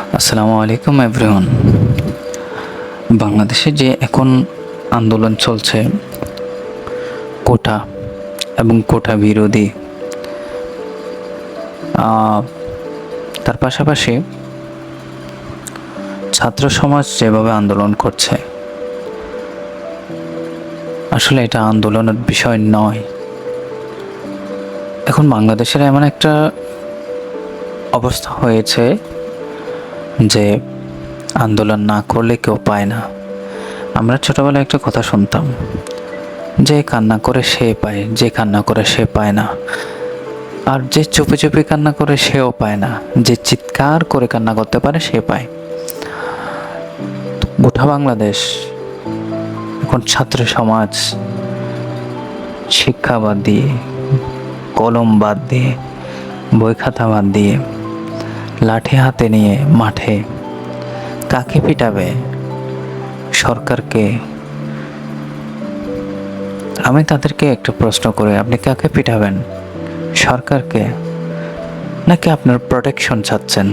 আসসালামু আলাইকুম এভরিওয়ান বাংলাদেশে যে এখন আন্দোলন চলছে, কোটা এবং কোটা বিরোধী তার পাশাপাশি ছাত্র সমাজ যেভাবে আন্দোলন করছে, আসলে এটা আন্দোলনের বিষয় নয়। এখন বাংলাদেশের এমন একটা অবস্থা হয়েছে যে আন্দোলন না করলে কেউ পায় না। আমরা ছোটবেলায় একটা কথা শুনতাম, যে কান্না করে সে পায়, যে কান্না করে সে পায় না। আর যে চুপি চুপি কান্না করে সেও পায় না, যে চিৎকার করে কান্না করতে পারে সে পায়। গোটা বাংলাদেশ, এখন ছাত্র সমাজ, শিক্ষা বাদ দিয়ে, কলম বাদ দিয়ে, বই খাতা বাদ দিয়ে লাঠি হাতে নিয়ে মাঠে কাকে পিটাবে সরকারকে? আমি তাদেরকে একটা প্রশ্ন করে, আপনি কাকে পিটাবেন? সরকারকে? নাকি আপনার প্রোটেকশন চাচ্ছেন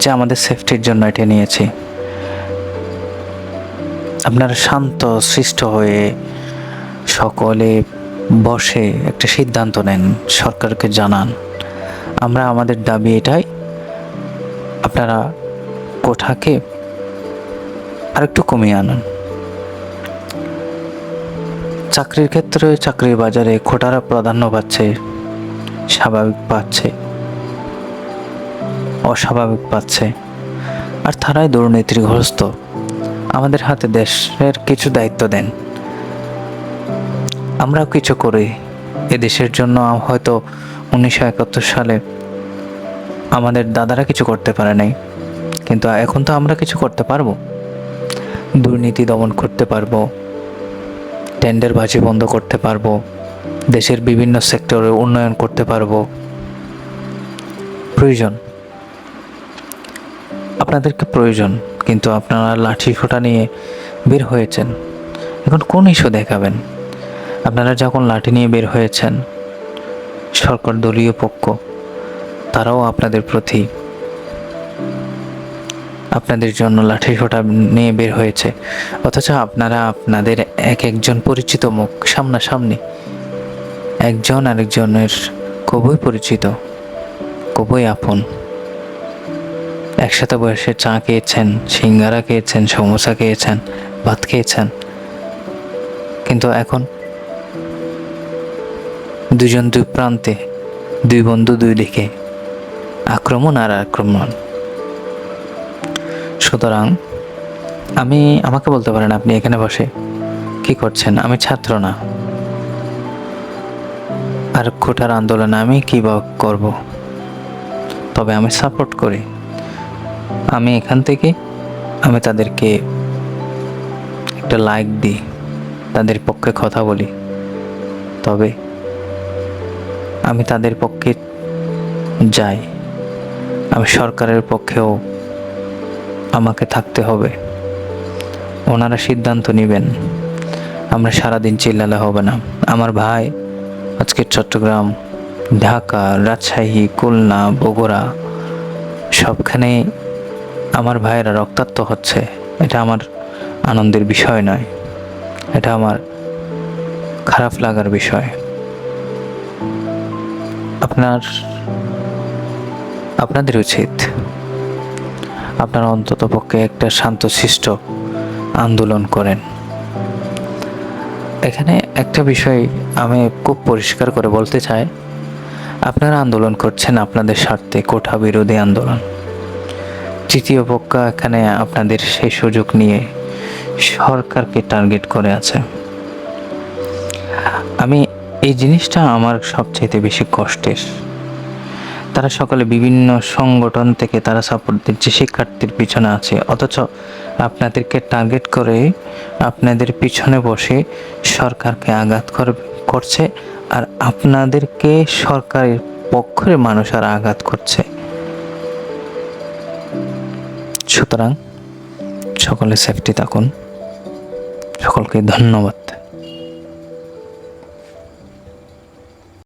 যে আমাদের সেফটির জন্য এটা নিয়েছি? আপনারা শান্ত, সৃষ্ট হয়ে সকলে বসে একটা সিদ্ধান্ত নেন, সরকারকে জানান। আমরা আমাদের দাবি এটাই আপনারা কোঠাকে আরেকটু কমিয়ে আনুন। চাকরির ক্ষেত্রে চাকরির বাজারে কোটারা প্রাধান্য পাচ্ছে, স্বাভাবিক পাচ্ছে, অস্বাভাবিক পাচ্ছে। আর তারাই দুর্নীতিগ্রস্ত। আমাদের হাতে দেশের কিছু দায়িত্ব দেন। আমরাও কিছু করি। এ দেশের জন্য হয়তো উনিশশো একাত্তর সালে আমাদের দাদারা কিছু করতে পারে নাই। কিন্তু এখন তো আমরা কিছু করতে পারব। দুর্নীতি দমন করতে পারব। টেন্ডার টেন্ডারবাজি বন্ধ করতে পারব। দেশের বিভিন্ন সেক্টরে উন্নয়ন করতে পারব। প্রয়োজন। আপনাদেরকে প্রয়োজন? কিন্তু আপনারা লাঠি ফোঁটা নিয়ে বের হয়েছেন। এখন কোন ইস্যু দেখাবেন? আপনারা যখন লাঠি নিয়ে বের হয়েছেন, সরকার দলীয় পক্ষ তারাও আপনাদের প্রতি আপনাদের জন্য লাঠি সোটা নিয়ে বের হয়েছে। অথচ আপনারা আপনাদের এক একজন পরিচিত মুখ সামনাসামনি। একজন আরেকজনের খুবই পরিচিত খুবই আপন। একসাথে বসে চা খেয়েছেন, সিঙ্গারা খেয়েছেন, সমোসা খেয়েছেন, ভাত খেয়েছেন। কিন্তু এখন দুজন দুই প্রান্তে, দুই বন্ধু দুই দিকে আক্রমণ আর আক্রমণ। সুতরাং আমি, আমাকে বলতে পারেন আপনি এখানে বসে কি করছেন? আমি ছাত্র না। আর কোটার আন্দোলনে আমি কী বা করব? তবে আমি সাপোর্ট করি। আমি এখান থেকে, আমি তাদেরকে একটা লাইক দিই, তাদের পক্ষে কথা বলি। তবে আমি তাদের পক্ষে যাই। আমি সরকারের পক্ষেও আমাকে থাকতে হবে। ওনারা সিদ্ধান্ত নেবেন। আমরা সারাদিন চিল্লালে হবে না। আমার ভাই আজকে চট্টগ্রাম, ঢাকা, রাজশাহী, খুলনা, বগুড়া সবখানে আমার ভাইয়েরা রক্তাক্ত হচ্ছে। এটা আমার আনন্দের বিষয় নয়। এটা আমার খারাপ লাগার বিষয়। আপনার আপনাদের উচিত আপনারা অন্তত পক্ষে একটা শান্তশিষ্ট আন্দোলন করেন। এখানে একটা বিষয় আমি খুব পরিষ্কার করে বলতে চাই, আপনারা আন্দোলন করছেন আপনাদের স্বার্থে কোঠা বিরোধী আন্দোলন। তৃতীয় পক্ষ এখানে আপনাদের সেই সুযোগ নিয়ে সরকারকে টার্গেট করে আছে। আমি এই জিনিসটা আমার সবচাইতে বেশি কষ্টের। তারা সকলে বিভিন্ন সংগঠন থেকে তারা সাপোর্ট দিচ্ছে, শিক্ষার্থীর পিছনে আছে। অথচ আপনাদেরকে টার্গেট করে আপনাদের পিছনে বসে সরকারকে আঘাত কর- করছে আর আপনাদেরকে সরকারের পক্ষের মানুষ আর আঘাত করছে। সুতরাং সকলে সেফটি থাকুন। সকলকে ধন্যবাদ।